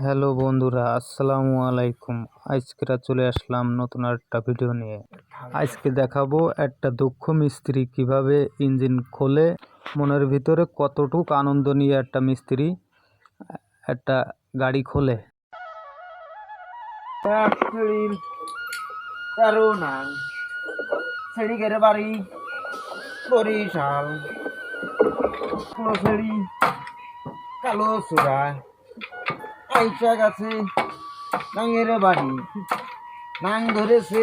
Hello বন্ধুরা, আসসালামু আলাইকুম। আজকেরা চলে আসলাম নতুন একটা ভিডিও নিয়ে। আজকে দেখাবো একটা দক্ষ মিস্ত্রি কীভাবে ইঞ্জিন খোলে, মনের ভিতরে কতটুক আনন্দ নিয়ে একটা মিস্ত্রি, একটা গাড়ি খোলে। বাড়ি, বরিশাল। কালো সুরা আইসা গেছে। নাঙের বাড়ি। নাং ধরেছে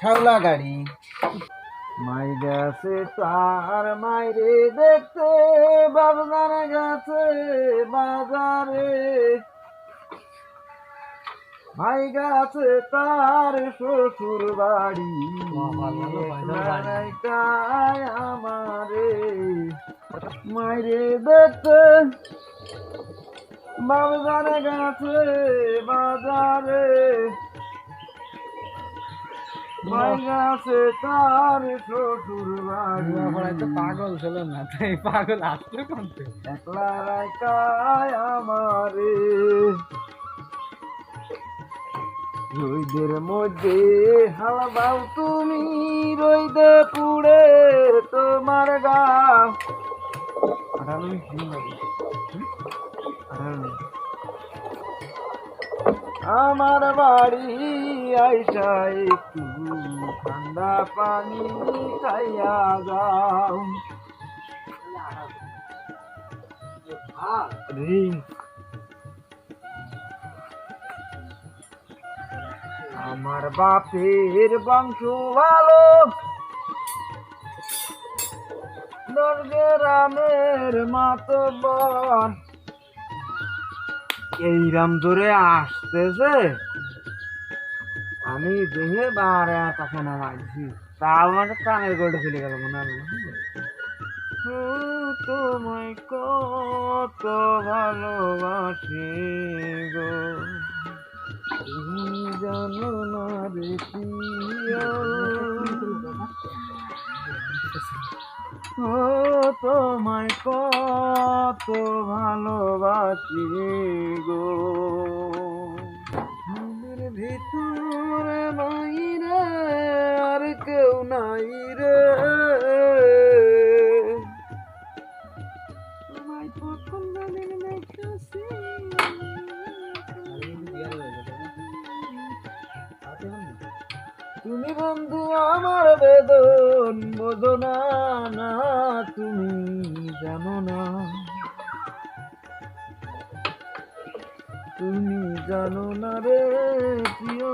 শাওলা গাড়ি। মাই গেছে তার মাইরে দেখতে বাবদার গেছে বাজারে। ভাই গাছে তার শ্বশুর বাড়ি। আমারে। মাইরে দেখতে গাছে বাজারে। গাছে তার শ্বশুর বাড়ি। পাগল ছিল না তাই পাগল আসলে একলা রাখায় আমারে। রইদের মধ্যে হালবাও তুমি রইদে পুড়ে তোমার গা। আমার বাড়ি আইসা একটু ঠান্ডা পানি খাইয়া যাও। আমার বাপের বংশ ভালো। গ্রামের মাতবর এই রাম ধরে আসতেছে। আমি দেখে বারে কাছে নামাইছি তাও আমাকে কানের গোল্ড ফেলে গেল মনে হলো তোমায় কত ভালোবাসি গো। জানো না রে ও তোমায় কত ভালোবাসি গো। আমার বেদন বোঝো না না তুমি জানো না। তুমি জানো না রে প্রিয়।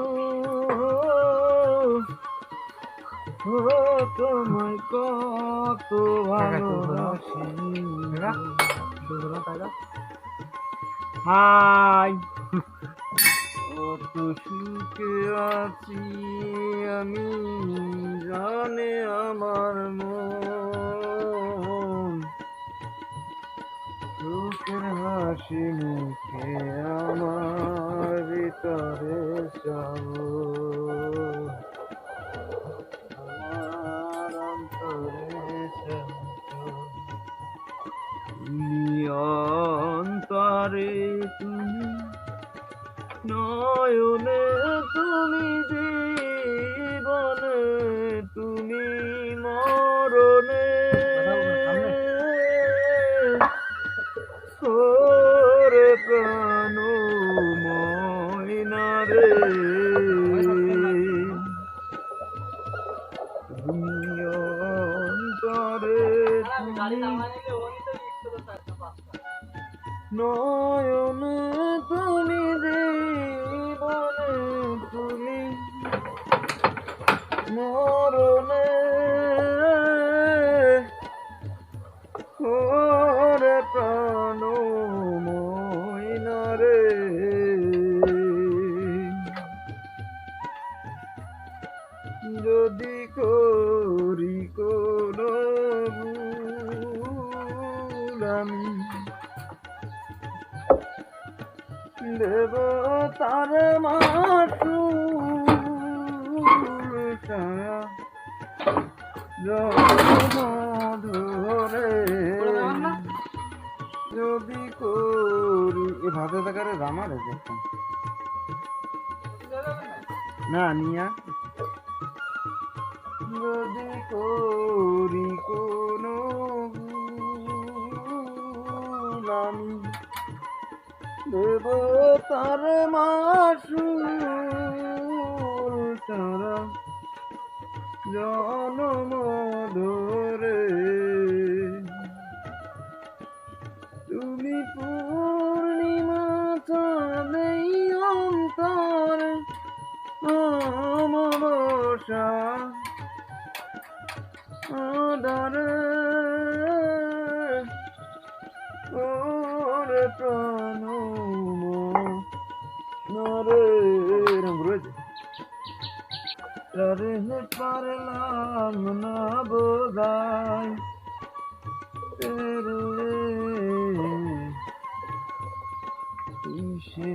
ও তোমায় কত ভালোবাসি। হাই। কত সুখে আছি আমি জানে আমার মন। সুখের হাসি নয়নে তুমি জীবনে তুমি মরণে। ওরে প্রাণ ময়না রে। নয়নে তুমি জীবনে মরণে ওরে প্রাণ যদি করি আমি দেব তার যদি করি এই ভাতে থাকারে রামার না নিয়া যদি করি কোনো আমি দেব তার মাসুল তারা জনম ধরে তুমি পূর্ণিমা চাঁদেই অন্তর অমাবসা আদরে। প্রাণ। রে পারলাম না বোঝাই রে সে